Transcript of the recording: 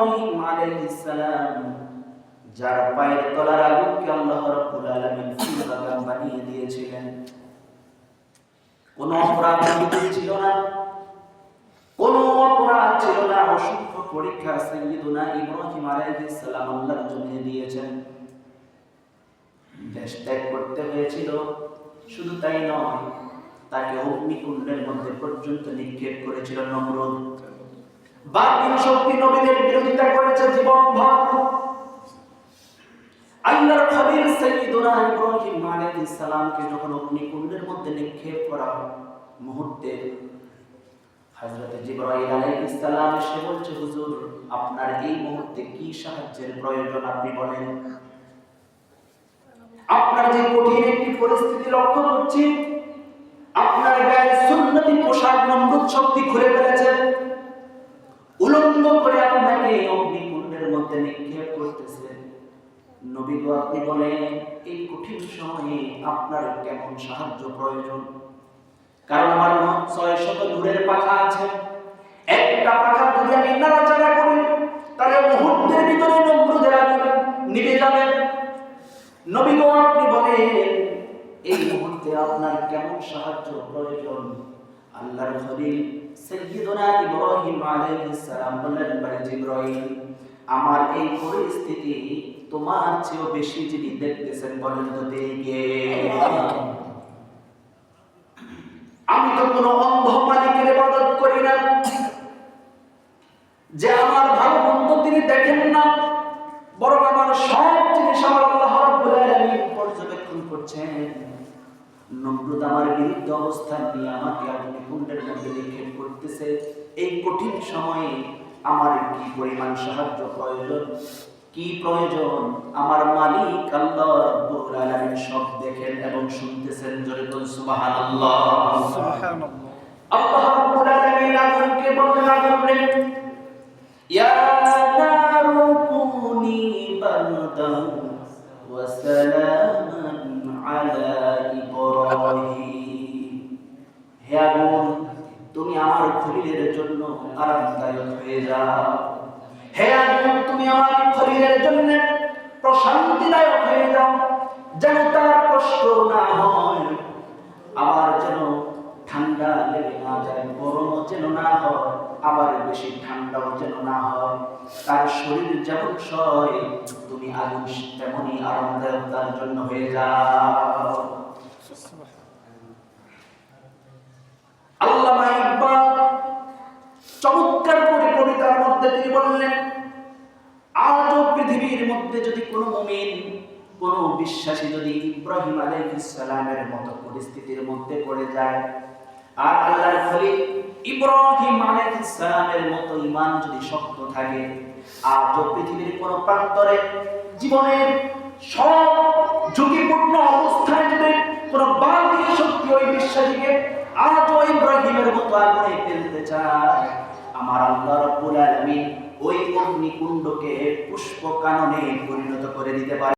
ইব্রাহিম আলাইহিস সালাম, যার পায়ের তলার আগুনকে আল্লাহ রাব্বুল আলামিন ফুল বানিয়ে দিয়েছিলেন। কোনো অপরাধ ছিল না। কোনো অপরাধ ছিল না। অসংখ্য পরীক্ষা সাইয়্যিদুনা ইব্রাহিম আলাইহিস সালাম আল্লাহর জন্য দিয়েছেন। দেশ ত্যাগ করতে হয়েছিল। শুধু তাই নয়, তাকে অগ্নিকুণ্ডের মধ্যে পর্যন্ত নিক্ষেপ করেছিল নমরুদ। বাতিল শক্তি নবীদের বিরোধিতা করেছে জীবনভর আল্লাহর খলিল সাইয়্যিদুনা ইব্রাহিম আলাইহিস সালামকে যখন অগ্নিকুণ্ডের মধ্যে নিক্ষেপ করা মুহূর্তে হযরত জিবরাইল আলাইহিস সালাম এসে বলছে, হুজুর, আপনার এই মুহূর্তে কি সাহায্যের প্রয়োজন আপনি বলেন? আপনার যে কঠিন একটি পরিস্থিতি লক্ষ্য করছি, আপনার গায়ে সুন্নতি পোশাক নমরুদ শক্তি খুলে ফেলেছে। উলঙ্গ করে আপনাকে অগ্নিকুণ্ডের মধ্যে নিক্ষেপ করতেছে নবী বলেন, এই কঠিন সময়ে আপনার কেমন সাহায্য প্রয়োজন? কারণ আমার ছয় শত নূরের পাখা আছে। একটা পাখা যদি আমি নাড়াচাড়া করি, তাহলে মুহূর্তের ভিতরে নমরুদের আগুন নিভে যাবে। নবী আপনি বলেন, এই মুহূর্তে আপনার কেমন সাহায্য প্রয়োজন? আল্লাহর খলিল সাইয়্যিদুনা ইব্রাহিম আলাইহিস সালাম বললেন ভাই জিবরাইল, আমার এই পরিস্থিতি তোমার চেয়েও বেশি যিনি দেখতেছেন বলেন তো দেখে আমি তো কোনো অন্ধ মালিকের ইবাদত করি না। যে আমার ভালো মন্দ তিনি দেখেন না, বরং আমার সব জিনিস আমার আল্লাহ রাব্বুল আলামিন পর্যবেক্ষণ করছেন। নমরুদ আমার বিরুদ্ধে অবস্থান নিয়ে আমাকে অগ্নিকুণ্ডের মধ্যে নিক্ষেপ করতেছে। এই কঠিন সময়ে আমার কি পরিমাণ সাহায্য প্রয়োজন? কি প্রয়োজন? আমার মালিক আল্লাহ রব্বুল আলামিন সব দেখেন এবং শুনতেছেন। জোরে বল সুবহানাল্লাহ। সুবহানাল্লাহ। আল্লাহ রব্বুল আলামিন তুমি আমার খলিলের জন্য আরামদায়ক হয়ে যাও। হে আগুন তুমি আমার খলিলের জন্য প্রশান্তিদায়ক হয়ে যাও, যেন তার কষ্ট না হয়। আবার যেন ঠান্ডা লেগে না যায় গরমও যেন না হয়, আবার বেশি ঠান্ডাও যেন না হয়। তার শরীর যেমন সয়, তুমি আগুন তেমনই আরামদায়ক তার জন্য হয়ে যাও আল্লামা ইকবাল চমৎকার করে কবিতার মধ্যে তিনি বললেন আজও পৃথিবীর মধ্যে যদি কোনো মুমিন, কোন বিশ্বাসী যদি ইব্রাহিম আলাইহিস সালামের মতো পরিস্থিতির মধ্যে পড়ে যায়, আর আল্লাহর খলিল ইব্রাহিম আলাইহিস সালামের মতো ঈমান যদি শক্ত থাকে, আজও পৃথিবীর কোন প্রান্তরে জীবনের সব ঝুঁকিপূর্ণ অবস্থায় যদি কোন বাতিল শক্তি ওই বিশ্বাসীকে আজও ইব্রাহিমের মতো আগুনে ফেলতে চায়, আমার আল্লাহ রাব্বুল আলামিন ওই অগ্নিকুণ্ডকে পুষ্প কাননে পরিণত করে দিতে পারে।